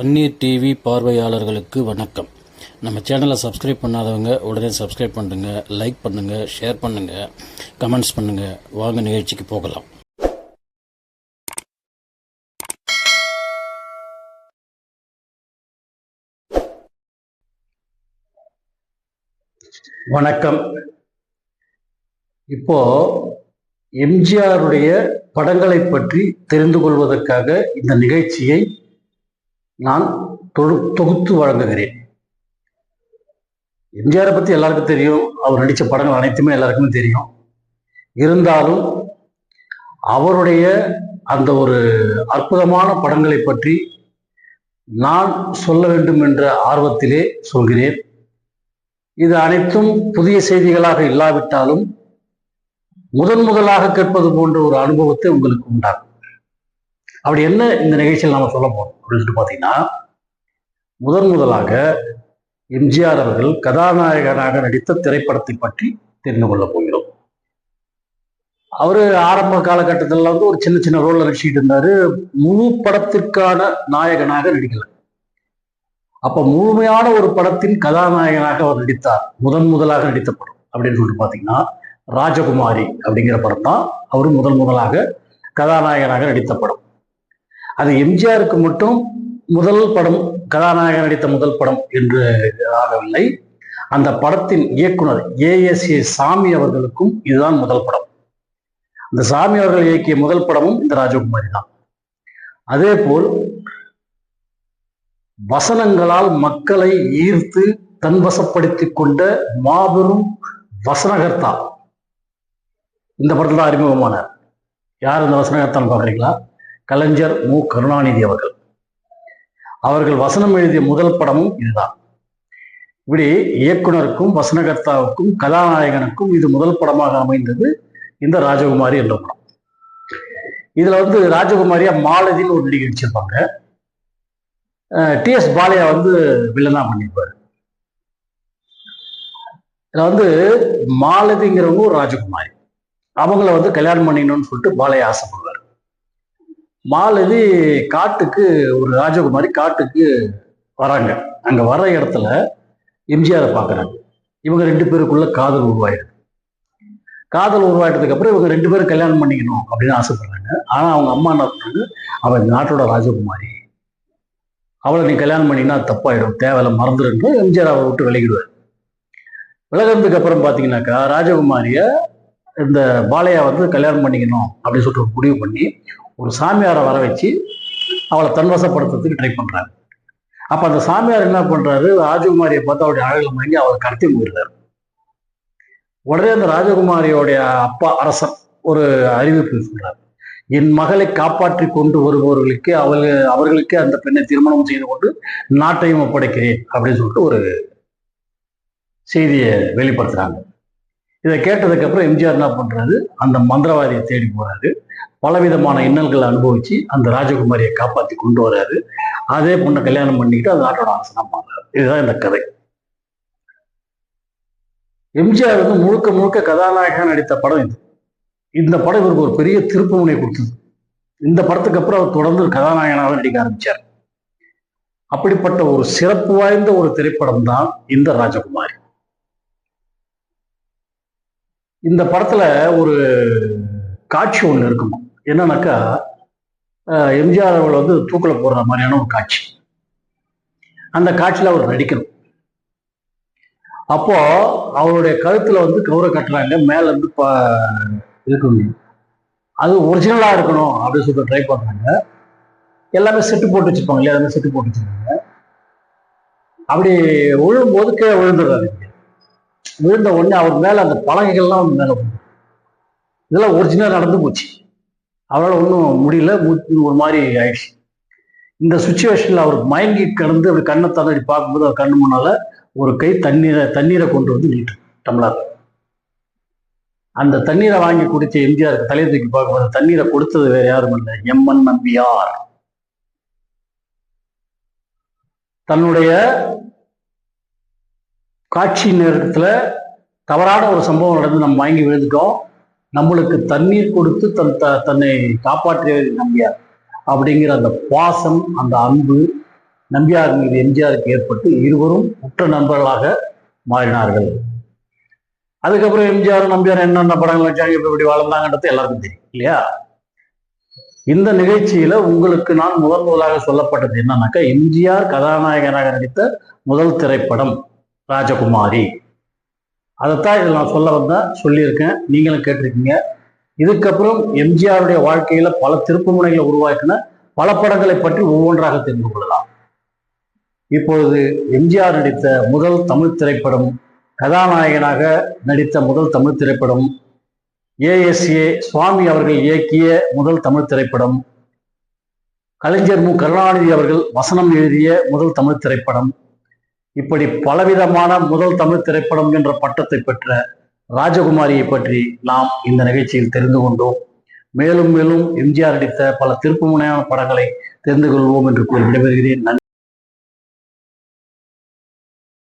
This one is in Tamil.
அந்நீர் டிவி பார்வையாளர்களுக்கு வணக்கம். நம்ம சேனலை சப்ஸ்கிரைப் பண்ணாதவங்க உடனே சப்ஸ்கிரைப் பண்ணுங்க லைக் பண்ணுங்க ஷேர் பண்ணுங்க கமெண்ட்ஸ் பண்ணுங்க. வாங்க நிகழ்ச்சிக்கு போகலாம். வணக்கம். இப்போ எம்ஜிஆருடைய படங்களை பற்றி தெரிந்து கொள்வதற்காக இந்த நிகழ்ச்சியை நான் தொழு தொகுத்து வழங்குகிறேன். எம்ஜிஆரை பற்றி எல்லாருக்கும் தெரியும். அவர் நடித்த படங்கள் அனைத்துமே எல்லாருக்குமே தெரியும். இருந்தாலும் அவருடைய அந்த ஒரு அற்புதமான படங்களை பற்றி நான் சொல்ல வேண்டும் என்ற ஆர்வத்திலே சொல்கிறேன். இது அனைத்தும் புதிய செய்திகளாக இல்லாவிட்டாலும் முதன் முதலாக கேட்பது போன்ற ஒரு அனுபவத்தை உங்களுக்கு உண்டாகும் அப்படி என்ன இந்த நிகழ்ச்சியில் நாம சொல்ல போறோம் அப்படின்னு சொல்லிட்டு பார்த்தீங்கன்னா முதன் முதலாக எம்ஜிஆர் அவர்கள் கதாநாயகனாக நடித்த திரைப்படத்தை பற்றி தெரிந்து கொள்ளப் போகிறோம். அவரு ஆரம்ப காலகட்டத்தில் வந்து ஒரு சின்ன சின்ன ரோல்ல நடிச்சுட்டு இருந்தாரு. முழு படத்திற்கான நாயகனாக நடிக்கல. அப்ப முழுமையான ஒரு படத்தின் கதாநாயகனாக அவர் நடித்தார். முதன் முதலாக நடித்த படம் அப்படின்னு சொல்லிட்டு பார்த்தீங்கன்னா ராஜகுமாரி அப்படிங்கிற படம் தான் அவர் முதன் முதலாக கதாநாயகனாக நடித்த படம். அது எம்ஜிஆருக்கு மட்டும் முதல் படம் கதாநாயகன் நடித்த முதல் படம் என்று ஆகவில்லை. அந்த படத்தின் இயக்குனர் ஏஎஸ்ஏ சாமி அவர்களுக்கும் இதுதான் முதல் படம். இந்த சாமி அவர்கள் இயக்கிய முதல் படமும் இந்த ராஜகுமாரி தான். அதே போல் வசனங்களால் மக்களை ஈர்த்து தன்வசப்படுத்தி கொண்ட மாபெரும் வசனகர்த்தா. இந்த படத்தில் தான் அறிமுகமானார். யார் இந்த வசனகர்த்தான்னு பாக்குறீங்களா கலைஞர் மு. கருணாநிதி அவர்கள். அவர்கள் வசனம் எழுதிய முதல் படமும் இதுதான். இப்படி இயக்குனருக்கும் வசனகர்த்தாவுக்கும் கதாநாயகனுக்கும் இது முதல் படமாக அமைந்தது இந்த ராஜகுமாரி என்ற படம். இதுல வந்து ராஜகுமாரியா மாலதின்னு ஒரு நடிகை நடிச்சிருப்பாங்க. டிஎஸ் பாலையா வந்து வில்லனா பண்ணியிருப்பாரு இதுல வந்து மாலதிங்கிறவங்க ஒரு ராஜகுமாரி. அவங்கள வந்து கல்யாணம் பண்ணிக்கணும்னு சொல்லிட்டு பாலையா ஆசைப்படுவார். மாலதி காட்டுக்கு ஒரு ராஜகுமாரி காட்டுக்கு வராங்க. அங்க வர இடத்துல எம்ஜிஆரை பார்க்குறாங்க இவங்க ரெண்டு பேருக்குள்ள காதல் உருவாயிருக்கு. காதல் உருவாயிட்டதுக்கு அப்புறம் இவங்க ரெண்டு பேரும் கல்யாணம் பண்ணிக்கணும் அப்படின்னு ஆசைப்படுறாங்க. ஆனா அவங்க அம்மா என்ன பண்ணாங்க அவன் இந்த நாட்டோட ராஜகுமாரி. அவளை நீ கல்யாணம் பண்ணிங்கன்னா தப்பாயிடும். தேவையில்ல மறந்துடும் எம்ஜிஆர் அவரை விட்டு விலகிடுவார். விலகிறதுக்கு அப்புறம் பார்த்தீங்கன்னாக்கா ராஜகுமாரிய இந்த பாலையா வந்து கல்யாணம் பண்ணிக்கணும் அப்படின்னு சொல்லிட்டு ஒரு முடிவு பண்ணி ஒரு சாமியாரை வர வச்சு அவளை தன்வசப்படுத்துறதுக்கு ட்ரை பண்ணுறாரு அப்போ அந்த சாமியார் என்ன பண்ணுறாரு ராஜகுமாரியை பார்த்து அவருடைய அழகில் மயங்கி அவளை கடத்தி போயிடுறாரு உடனே அந்த ராஜகுமாரியோடைய அப்பா அரசர் ஒரு அறிவிப்பு சொல்றாரு. என் மகளை காப்பாற்றி கொண்டு வருபவர்களுக்கு அவர்கள் அவர்களுக்கு அந்த பெண்ணை திருமணம் செய்து கொண்டு நாட்டையும் ஒப்படைக்கிறேன் அப்படின்னு சொல்லிட்டு ஒரு செய்தியை வெளிப்படுத்துறாங்க. இதை கேட்டதுக்கப்புறம் எம்ஜிஆர் என்ன பண்ணுறாரு அந்த மந்திரவாதியை தேடி போகிறாரு பலவிதமான இன்னல்களை அனுபவிச்சு அந்த ராஜகுமாரியை காப்பாற்றி கொண்டு வராரு. அதே பொண்ணை கல்யாணம் பண்ணிக்கிட்டு அந்த நாட்டோட அரசனா மாறாரு இதுதான் இந்த கதை. எம்ஜிஆர் வந்து முழுக்க முழுக்க கதாநாயகன் நடித்த படம் இது. இந்த படம் இவருக்கு ஒரு பெரிய திருப்பு முனை கொடுத்தது. இந்த படத்துக்கு அப்புறம் அவர் தொடர்ந்து கதாநாயகனாக நடிக்க ஆரம்பிச்சார். அப்படிப்பட்ட ஒரு சிறப்பு வாய்ந்த ஒரு திரைப்படம் தான் இந்த ராஜகுமாரி. இந்த படத்துல ஒரு காட்சி ஒண்ணு இருக்குமா? என்னன்னாக்கா எம்ஜிஆர் அவர்கள் வந்து தூக்கில் போடுற மாதிரியான ஒரு காட்சி. அந்த காட்சியில் அவர் நடிக்கணும். அப்போ அவருடைய கழுத்துல வந்து கௌர கட்டுறாங்க மேல இருந்து இருக்க முடியும். அது ஒரிஜினலா இருக்கணும் அப்படின்னு சொல்லிட்டு ட்ரை பண்றாங்க. எல்லாமே செட்டு போட்டு வச்சிருப்பாங்க இல்லையா? எல்லாமே செட்டு போட்டு வச்சிருக்காங்க. அப்படி விழும்போது கீழே விழுந்துடுறாரு. விழுந்த உடனே அவர் மேல அந்த பலகைகள்லாம் வந்து மேல இதெல்லாம் ஒரிஜினல் நடந்து போச்சு. அவரால் ஒன்றும் முடியல மூச்சு ஒரு மாதிரி ஆயிடுச்சு. இந்த சுச்சுவேஷனில் அவர் மயங்கி கிடந்து அப்படி கண்ணை தள்ளி பார்க்கும்போது அவர் கண்ணு முன்னால ஒரு கை தண்ணீரை தண்ணீரை கொண்டு வந்து நீட்டு டம்ளர். அந்த தண்ணீரை வாங்கி குடிச்ச எம்ஜிஆருக்கு தலையை தூக்கி பார்க்கும்போது தண்ணீரை கொடுத்தது வேற யாரும் இல்லை. M N Nambiar. தன்னுடைய காட்சி நேரத்தில் தவறான ஒரு சம்பவம் நடந்து நம்ம வாங்கி விழுந்துட்டோம். நம்மளுக்கு தண்ணீர் கொடுத்து தன் த- தன்னை காப்பாற்றியவர் நம்பியார். அப்படிங்கிற அந்த பாசம் அந்த அன்பு நம்பியார் மீது எம்ஜிஆருக்கு ஏற்பட்டு இருவரும் உற்ற நண்பர்களாக மாறினார்கள். அதுக்கப்புறம் எம்ஜிஆர் நம்பியார் என்னென்ன படங்கள் வச்சாங்க இப்படி இப்படி வளர்ந்தாங்கன்றது எல்லாருக்கும் தெரியும் இல்லையா? இந்த நிகழ்ச்சியில உங்களுக்கு நான் முதன் முதலாக சொல்லப்பட்டது என்னன்னாக்கா எம்ஜிஆர் கதாநாயகனாக நடித்த முதல் திரைப்படம் ராஜகுமாரி. அதைத்தான் இதில் நான் சொல்ல வந்தேன் சொல்லியிருக்கேன். நீங்களும் கேட்டிருக்கீங்க. இதுக்கப்புறம் எம்ஜிஆருடைய வாழ்க்கையில் பல திருப்பு முனைகளை உருவாக்கின பல படங்களை பற்றி ஒவ்வொன்றாக தெரிந்து கொள்ளலாம். இப்பொழுது எம்ஜிஆர் நடித்த முதல் தமிழ் திரைப்படம் கதாநாயகனாக நடித்த முதல் தமிழ் திரைப்படம் ஏஎஸ்ஏ சுவாமி அவர்கள் இயக்கிய முதல் தமிழ் திரைப்படம் கலைஞர் மு கருணாநிதி அவர்கள் வசனம் எழுதிய முதல் தமிழ் திரைப்படம் இப்படி பலவிதமான முதல் தமிழ் திரைப்படம் என்ற பட்டத்தை பெற்ற ராஜகுமாரியை பற்றி நாம் இந்த நிகழ்ச்சியில் தெரிந்து கொண்டோம். மேலும் மேலும் எம்ஜிஆர் நடித்த பல திருப்புமுனையான படங்களை தெரிந்து கொள்வோம் என்று கூறி விடைபெறுகிறேன். நன்றி.